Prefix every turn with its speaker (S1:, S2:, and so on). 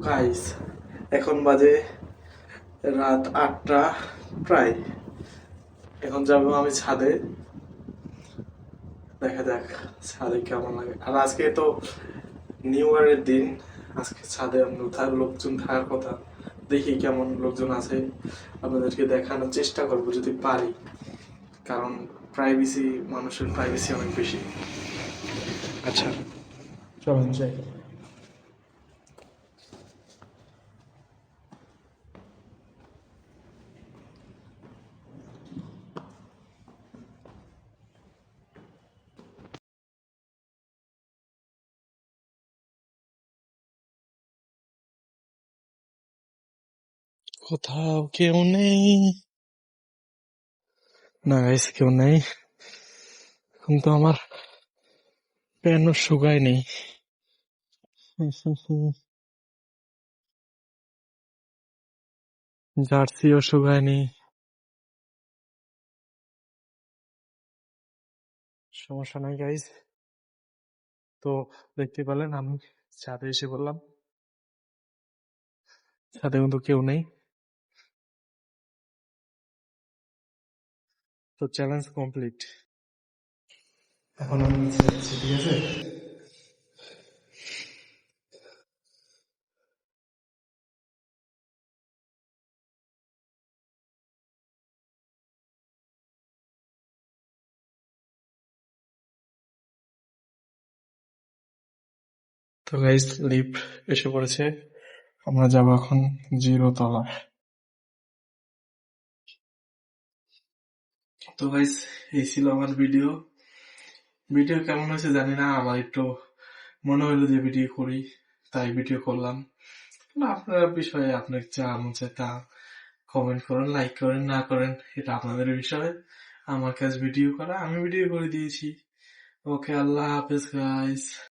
S1: Guys এখন বাজে রাত আটটা প্রায়। এখন যাব আমি ছাদে। দেখা যাক ছাদে কেমন লাগে। আর আজকে তো নিউ ইয়ারের দিন। আজকে ছাদে আমরা লোকজন থাকার কথা। দেখি কেমন লোকজন আছে। আপনাদেরকে দেখানোর চেষ্টা করব যদি পারি। কারণ প্রাইভেসি মানুষের প্রাইভেসি অনেক বেশি। আচ্ছা চলুন যাই। কোথাও কেউ নেই। না গাইস কেউ নেই। কিন্তু আমার প্যানও শুকায় নেই জার্সিও শুকায়নি। সমস্যা নাই গাইস তো দেখতে পেলেন, আমি ছাদে এসে বললাম ছাদে কিন্তু কেউ নেই। তো চ্যালেঞ্জ কমপ্লিট এখন আমি নিচে যাচ্ছি ঠিক আছে? তো গাইস লিফট এসে পড়েছে। আমরা যাব এখন জিরো তলায়। তো গাইস এই ছিল আমার ভিডিও ভিডিও কেমন হয়েছে জানি না, আমার একটু মনে হলো যে ভিডিও করি, তাই ভিডিও করলাম। আপনার বিষয়ে আপনার যা মন চায় তা কমেন্ট করেন লাইক করেন, না করেন, এটা আপনাদের বিষয়। আমার কাছে ভিডিও করা, আমি ভিডিও করে দিয়েছি। ওকে আল্লাহ হাফেজ গাইস